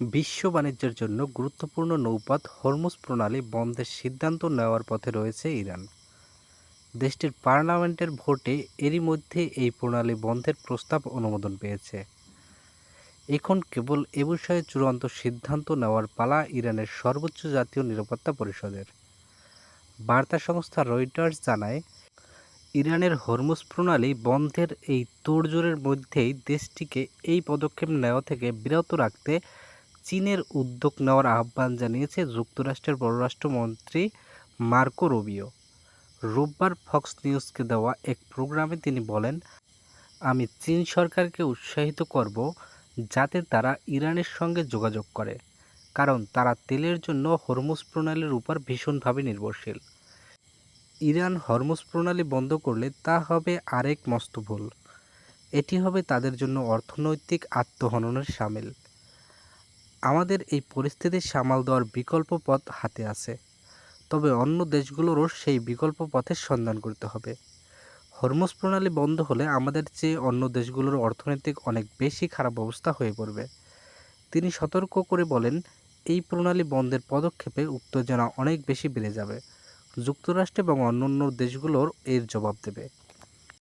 বিশ্ব বাণিজ্যের জন্য গুরুত্বপূর্ণ নৌপথ হরমুজ প্রণালী বন্ধের সিদ্ধান্ত নেওয়ার পথে রয়েছে ইরান। দেশটির পার্লামেন্টের ভোটে এরই মধ্যে এই প্রণালী বন্ধের প্রস্তাব অনুমোদন পেয়েছে। এখন কেবল এ বিষয়ে চূড়ান্ত সিদ্ধান্ত নেওয়ার পালা ইরানের সর্বোচ্চ জাতীয় নিরাপত্তা পরিষদের। বার্তা সংস্থা রয়টার্স জানায়, ইরানের হরমুজ প্রণালী বন্ধের এই তোড়জোড়ের মধ্যেই দেশটিকে এই পদক্ষেপ নেওয়া থেকে বিরত রাখতে চীনের উদ্যোগ নেওয়ার আহ্বান জানিয়েছে যুক্তরাষ্ট্রের পররাষ্ট্রমন্ত্রী মার্কো রুবিও। রোববার ফক্স নিউজকে দেওয়া এক প্রোগ্রামে তিনি বলেন, আমি চীন সরকারকে উৎসাহিত করব যাতে তারা ইরানের সঙ্গে যোগাযোগ করে, কারণ তারা তেলের জন্য হরমুজ প্রণালীর উপর ভীষণভাবে নির্ভরশীল। ইরান হরমুজ প্রণালী বন্ধ করলে তা হবে আরেক মস্ত ভুল। এটি হবে তাদের জন্য অর্থনৈতিক আত্মহননের সামিল। আমাদের এই পরিস্থিতি সামাল দেওয়ার বিকল্প পথ হাতে আছে। তবে অন্য দেশগুলোরও সেই বিকল্প পথের সন্ধান করতে হবে। হরমুজ প্রণালী বন্ধ হলে আমাদের চেয়ে অন্য দেশগুলোর অর্থনৈতিক অনেক বেশি খারাপ অবস্থা হয়ে পড়বে। তিনি সতর্ক করে বলেন, এই প্রণালী বন্ধের পদক্ষেপে উত্তেজনা অনেক বেশি বেড়ে যাবে। যুক্তরাষ্ট্র এবং অন্যান্য দেশগুলোর এর জবাব দেবে।